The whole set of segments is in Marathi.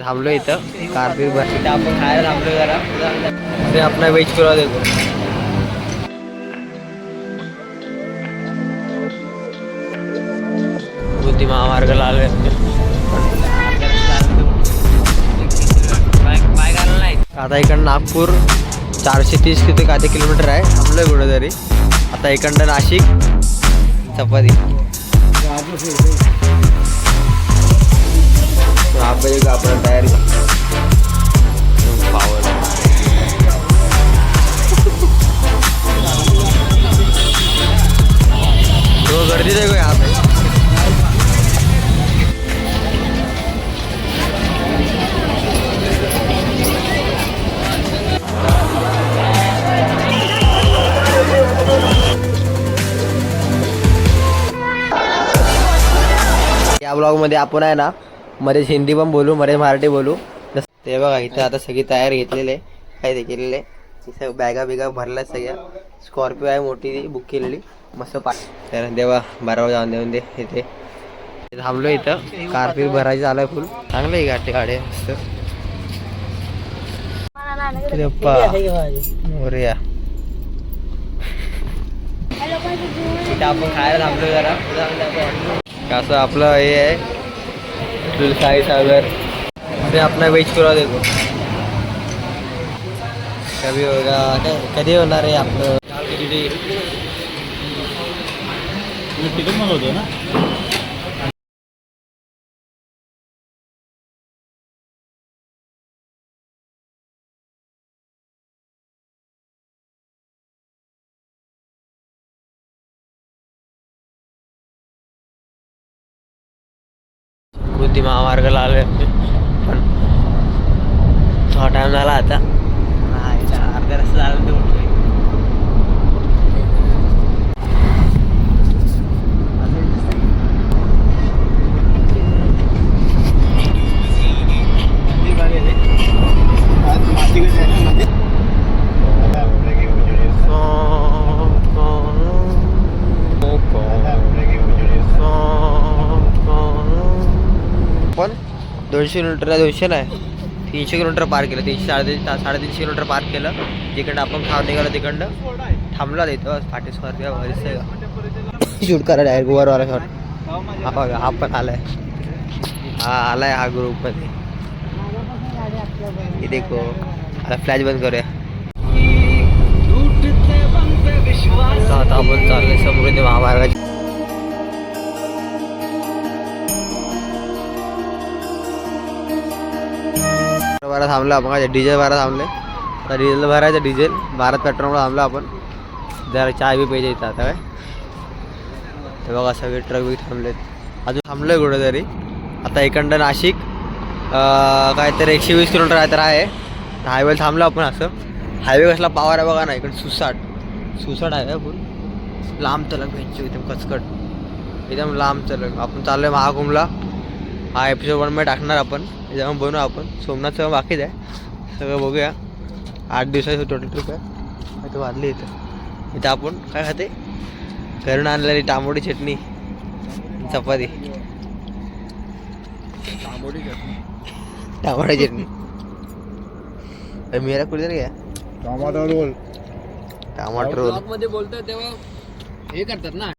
थांबलो इथं. कारपीट बस इथं आपण खायला थांबलो जरा. ते आपला वेज पुलाव देतो. बुद्धी महामार्गाला आलो आता इकडं नागपूर चारशे तीस किती काय किलोमीटर आहे. थांबलोय कुठेतरी. आता इकडं नाशिक चपाती. आपण आपण तयारी पावर तो गर्दी देखो यहाँ पे या ब्लॉगमध्ये आपण आहे ना मध्येच हिंदी पण बोलू मध्येच मराठी बोलू. ते बघा इथं आता सगळी तयारी घेतलेले आहे. काय ते केलेले? तिथं बॅगा बिगा भरल्या सगळ्या. स्कॉर्पिओ आहे मोठी ती बुक केलेली. मस्त पा तर देवा बारा जाऊन देऊन दे इथे. थांबलो इथं. कारपीट भरायचं आलाय फुल चांगलं आहे गाडी गाडी मस्त. अरे या. आपण खायला थांबलो जरा. कसं आपलं हे आहे? तुलसाई सागर. ते आपला वेज पुरा देतो कधी होगा काय कधी होणार आहे आपलं? तिकीट मागवतो ना. होती महामार्गाला आले पण थोडा टाइम झाला आता. अर्धा रस्ता झाला दोनशे किलोमीटर दोनशे नाही तीनशे किलोमीटर पार केलं. तीनशे साडेतीनशे साडेतीनशे किलोमीटर पार केलं. जिकडं आपण खाव निघालो तिकडं थांबला तिथं फाटी स्कॉर्पिओ शूट करा डायरेक्ट वर वाला शॉट हा बघा हा पण आलाय. हा आलाय हा ग्रुपमध्ये इथे को देखो आता फ्लॅश बंद करूया. आता आपण चाललोय समृद्धी महामार्गाची. थांबलो आपण. काय डिझेल भरायला थांबले तर डिझेल भरायचं डिझेल. भारत पेट्रोलमुळे थांबलो आपण. जरा चाय बी पाहिजे इथं आता काय. ते बघा सगळे ट्रक बी थांबलेत. अजून थांबलो आहे कुठेतरी. आता एकंड नाशिक काहीतरी एकशे वीस किलोमीटर आहे तर आहे. हायवे थांबलो आपण असं. हायवे कसला पावर आहे बघा ना इकडे सुसाट. सुसाट आहे फुल लांब चलक भेटतो एकदम कचकट. एकदम लांब चलक आपण चाललो आहे महाकुंभला. हा एपिसोड वनमध्ये टाकणार आपण. जेव्हा बनवू आपण. सोमनाथ सगळं बाकीच आहे. सगळं बघूया. आठ दिवसाची टोटल ट्रिप आहे. इथं वाढली इथं. इथं आपण काय खाते? घरून आणलेली टामोडी चटणी. चपाती. टामाटी चटणी. अरे मेरा कुठे घ्या टमाटर रोल. टमाटर रोल. मध्ये बोलतात तेव्हा हे करतात ना.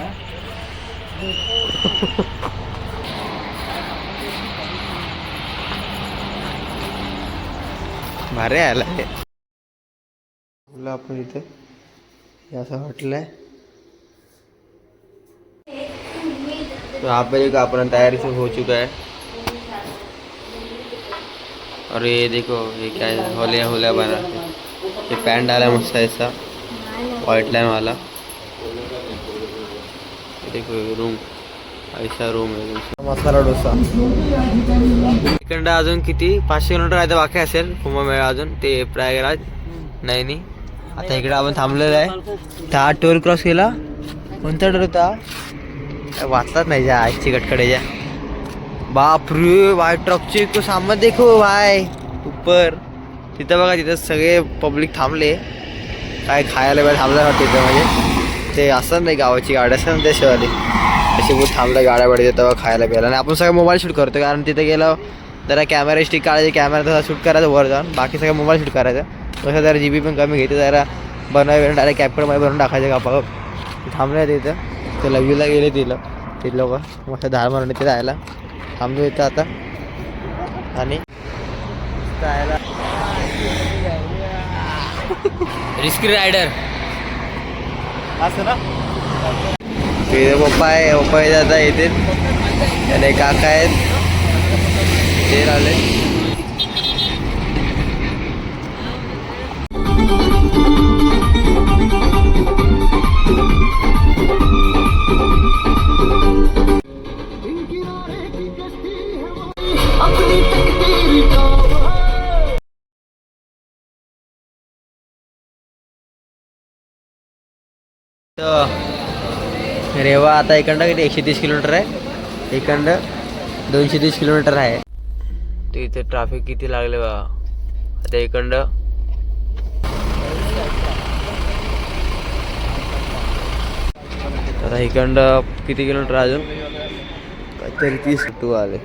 भारी आला आहे बोला आपण इथे असं यहाँ पे देखो अपना तैयारी से हो चुका है। और ये देखो ये क्या है होलिया होलिया बना ये पैंट डाला है मुझसे ऐसा। व्हाइट लाइन वाला। ये रूम ऐसा रूम है मसाला डोसा. इकडं अजून किती? पाचशे किलोमीटर आहे बाकी असेल. कुंभमेळा अजून. ते प्रयागराज नाही नाही आता इकडे आपण थांबलेलं आहे. दहा टोल क्रॉस केला. कोणता टोल होता? वाचलाच नाही ज्या आजची कटकड्याच्या बाप रे वाय ट्रकचे सामान देखो भाई. ऊपर तिथं बघा तिथं सगळे पब्लिक थांबले. काय खायला वेळ थांबला वाटतं तिथं म्हणजे. ते असतात नाही गावाची गाडी असतात ना त्याशिवाली अशी खूप थांबलं गाड्या पडते तेव्हा खायला प्यायला. आणि आपण सगळं मोबाईल शूट करतो कारण तिथे गेलं जरा कॅमेरा स्टिक काढायची कॅमेरा तसा शूट करायचं वर जाऊन. बाकी सगळं मोबाईल शूट करायचं. तसं जरा जी बी पण कमी घेते जरा बनवाय डायरेक्ट कॅपकडमध्ये बनवून टाकायचं गप्पा थांबले तिथं. ते लव्यूला गेले तिला ते लोक मस्त धाड मारून तिथे जायला. थांबलो इथं आता. आणि जायला रिस्की रायडर असं ना? तिथे पप्पा आहे पप्पा दादा आता येतील आणि काका आहेत. ते आले तर रेवा आता इकडं किती? एकशे तीस किलोमीटर आहे. इकडं दोनशे तीस किलोमीटर आहे. तर इथे ट्रॅफिक किती लागले बा? आता इकडं आता इकडं किती किलोमीटर अजून? काहीतरी तीस टू आले.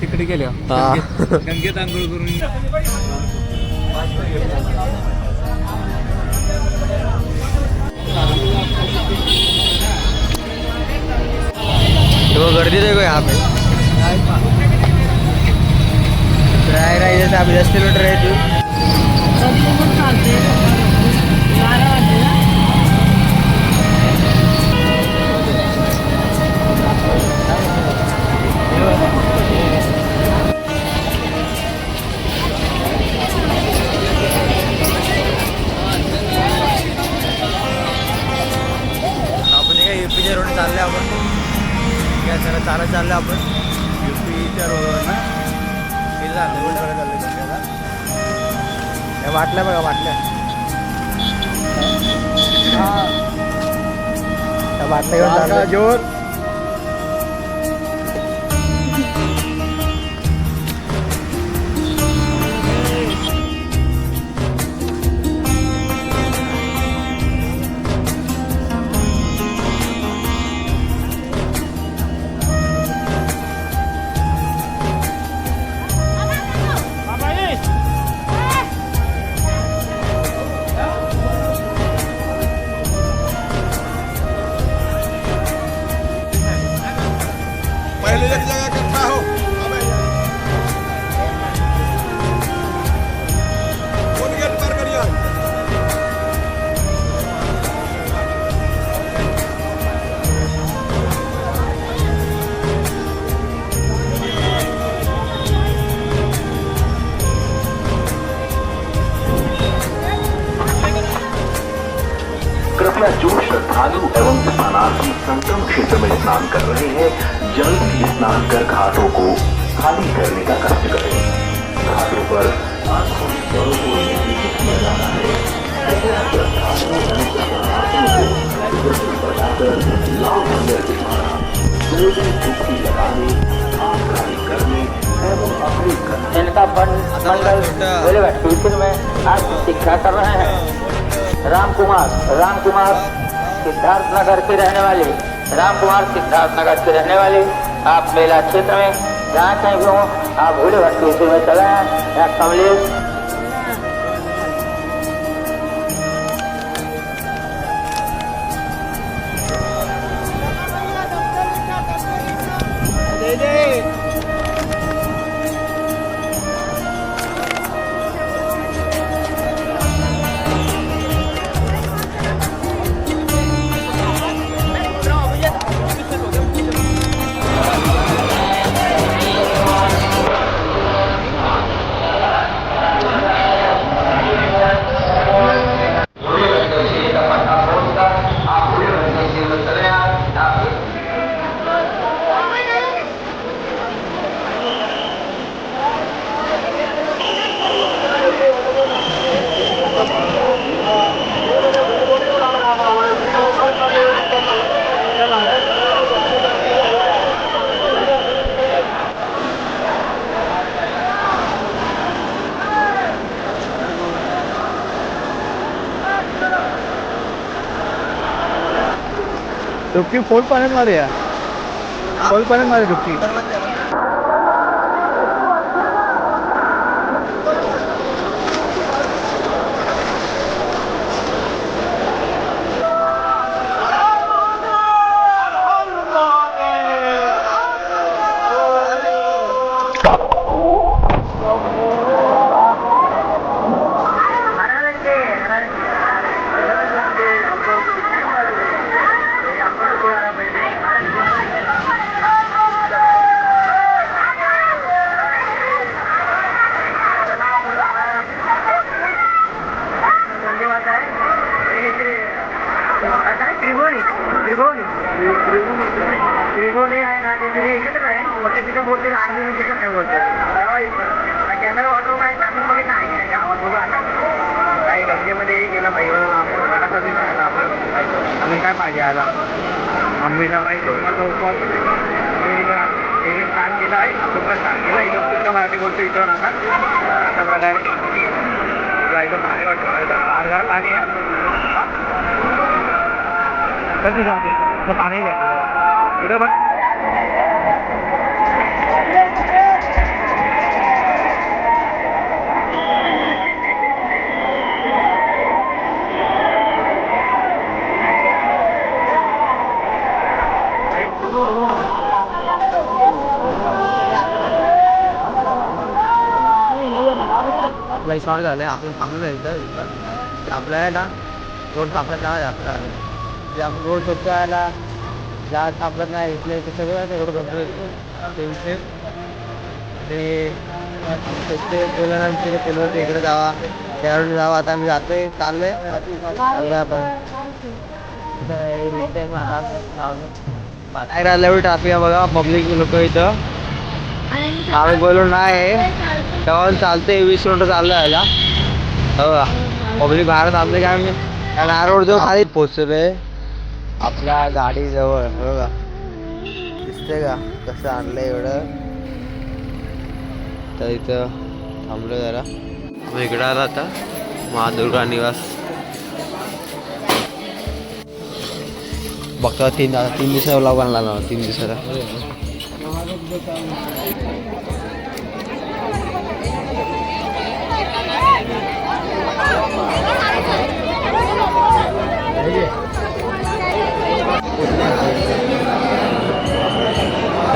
तिकडे गेल्या हा. गंगेत आंघोळ करून. तो गर्दी देखो यहाँ पे। राय राय जैसे आप दस किलोमीटर है तू आपण Baja York. रहे हैं, जल्द ही स्नान कर घाटों को खाली करने का कष्ट करें। घाटों पर आँखों को फंड मंडल, रेलवे में आज शिक्षा कर रहे हैं। राम कुमार राम कुमार सिद्धार्थ नगर के रहने वाले। राम कुमार सिद्धार्थ नगर के रहने वाले। आप मेला क्षेत्र में जहाँ कहीं भी हो आप भूले भटके में चले हैं या कमलेश। Hey, hey. डुबकी फोल पाण्यात मारूया खोल पाण्यात मारूया डुबकी त्रिभुवनी हे आहे ना ते तिथे एकत्र आहे मग तिथे बोलते आम्ही तिथे नाही बोलतो कॅमेरा ऑटो काय आम्ही बघितलं आहे बघा आता काही गंगेमध्ये गेला पाहिजे आपण मला कधी आला आपण आम्ही काय पाहिजे आला मम्मीला माहिती माझा केलं आहे आपण स्नान केलं इथं मराठी बोलतो इथं नका अशा प्रकारे जायचं इथं वाटतं पाणी पाणी आहे कधी जाते पाणी द्या इकडं बघ आपला इस्माल झालं आहे आपण थांबलो नाही इथं इथं. आपल्याला आहे ना रोड सापडत नाही आपल्याला जे रोड स्वच्छ आला जात आपलं नाही घेतले ते सगळं ते रोड ते विषय ते ते केलं ते इकडे जावा. त्यावरून जावा. आता आम्ही जातोय चाललोय. बाहेर आल्यावर ट्राफिक आहे बघा पब्लिक लोक इथं. आम्ही बोलू नाही तेव्हा चालते वीस किलोमीटर चाललं याला हो पब्लिक बाहेर थांबते काय आम्ही? रोड जो खाली पोचलोय आपल्या गाडीजवळ हो का का? कसं आणलं एवढं? तर इथं थांबलो जरा. मग इकडं आला आता महादुर्गा निवास. बघतो तीन तीन दिवसाला ब्लॉग बनला ना तीन दिवसाला.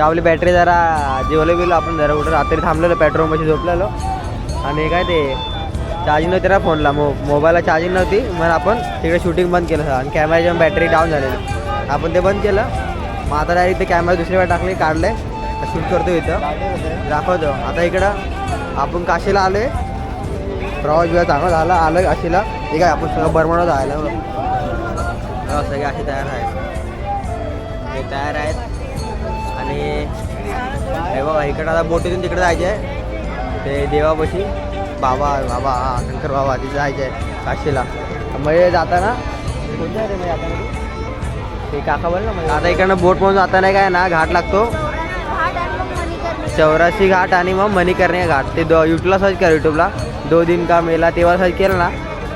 आपली बॅटरी जरा जेवलं बिलो आपण जरा कुठं रात्री थांबलेलो पेट्रोलमध्ये झोपलेलो. आणि काय ते चार्जिंग नव्हती ना फोनला मो मोबाईलला चार्जिंग नव्हती. मग आपण तिकडे शूटिंग बंद केलं आणि कॅमेऱ्याची बॅटरी डाऊन झालेली. आपण ते बंद केलं. मग आता डायरेक्ट ते कॅमेरा दुसरीकडे टाकले काढले. शूट करतो इथं. दाखवतो. आता इकडं आपण काशीला आले प्रवास बिवा चांगला झाला. आलं काशीला. हे काय आपण सगळं बरमणं जायला सगळे असे तयार आहेत हे तयार आहेत. आणि हे बघा इकडं आता बोटीतून तिकडे जायचे. आहे ते देवापाशी. बाबा बाबा हा शंकर बाबा तिथे जायचे आहे काशीला म्हणजे जाताना कोणत्या रे जाताना ते? काका बोल ना म्हणजे आता इकडनं बोट म्हणून जाताना काय ना घाट लागतो. चौराशी घाट आणि मग मणिकर्णिका घाट. ते दो यूट्यूबला सर्च करा यूट्यूबला दो दिन का मेला तेव्हा सर्च केलं ना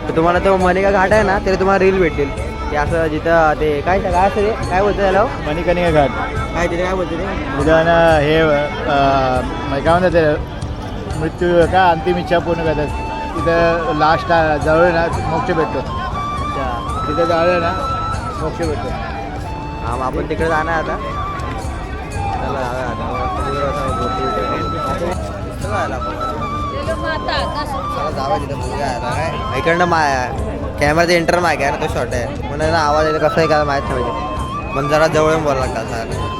तर तुम्हाला तो मणिका घाट आहे ना तरी तुम्हाला रील भेटेल. ते असं जिथं ते काय काय असं ते? काय बोलतं त्याला? मणिकर्णिका घाट काय तिथे काय बोलतं ते? उदाहरण हे अं, म्हणजे काय म्हणतात ते मृत्यू काय अंतिम इच्छा पूर्ण करतात. तिथं लास्ट जवळ ना मोक्ष भेटतो. अच्छा. तिथं जवळ ना मोक्ष भेटतो. हा मग आपण तिकडे जाणार आता. चला जाऊया आता. चला जायला आपण. चला जाऊया तिथं आता काय? इकडनं मा कॅमेराचा इंटर माग आहे ना तो शॉर्ट आहे. म्हणून ना आवाज येईल कसं आहे काय माहीत नाही म्हणजे. पण जरा जवळ येऊन बोलायला का सर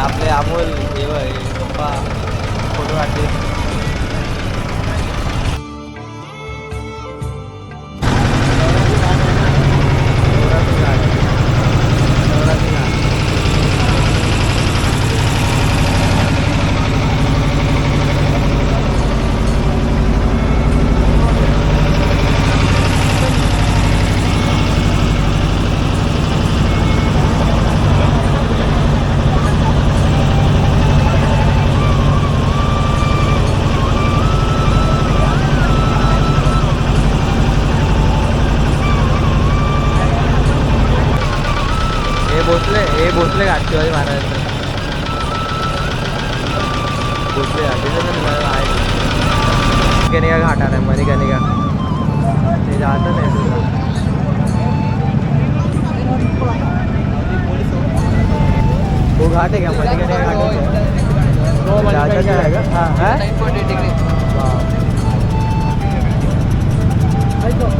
आपले अमोल देव पप्पा फोटो काढले ते जातात आहे तुझं वो घाट है क्या मणिकर्णिका घाट है? जाता है का? हाँ, है? हाँ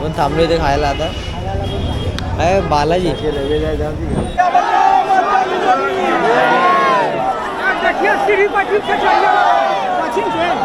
पण थांबलो इथे खायला आता काय बालाजी देखिए सीढ़ी पर